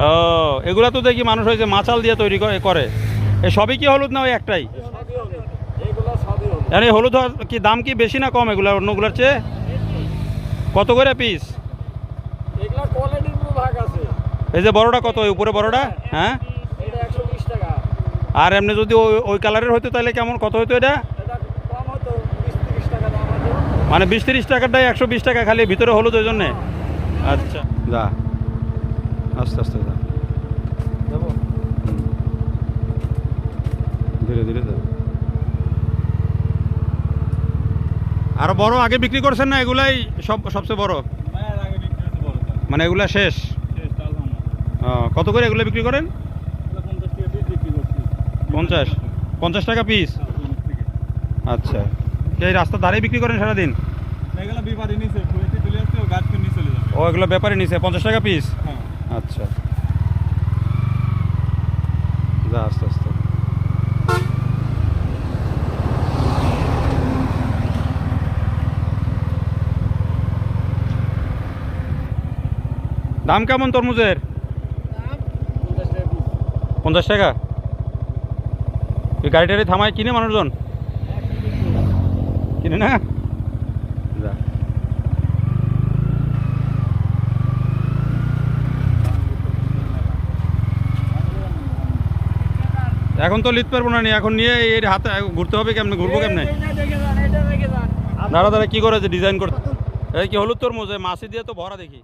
ও এগুলা তো দেখি মানুষ হয়েছে মাছাল দিয়ে তৈরি করে করে। এ সবই কি হলুদ না ওই একটাই? সবই হলুদ এইগুলো হলুদ মানে হলুদ হওয়ার কি দাম কি বেশি না কম এগুলা অন্যগুলোর চেয়ে? কত করে পিস এই যে বড়টা কত ওই উপরে বড়টা? হ্যাঁ? আর এমনি যদি ওই ওই কালারের হতো তাহলে কেমন কত হতো এটা? এটা বিশ টাকা মানে বিশ তিরিশ টাকারটাই একশো বিশ টাকা খালি ভিতরে হলুদ ওই জন্যে? আচ্ছা। যা। আস্তে আস্তে যা যাব? ধীরে ধীরে যা আরও বড় আগে বিক্রি করছেন না এগুলাই সব সবচেয়ে বড়? মায়ের আগে বিক্রি হচ্ছে বড় মানে এগুলা শেষ? কত করে এগুলো বিক্রি করেন? পঞ্চাশ টাকা পিস বিক্রি করছি। পঞ্চাশ? পঞ্চাশ টাকা পিস আচ্ছা। এই রাস্তার ধারে বিক্রি করেন সারাদিন? ও গাছ নিয়ে চলে যাবে। ও এগুলো ব্যাপারে নিছে পঞ্চাশ টাকা পিস হ্যাঁ। আচ্ছা। যা আস্তে আস্তে। দাম কেমন তরমুজের? পঞ্চাশ টাকা। এই টাড়ি থামায় কিনে মানুষজন? কিনে না? যা। এখন তো লিখতে পারব না নি, এখন নিয়ে এর হাতে ঘুরতে হবে কেমনে ঘুরবো কেমনে? দাঁড়া দাঁড়া কি করে যে ডিজাইন করতে? এই কি হলুদ তোর এই মাছি দিয়ে তো ভরা দেখি।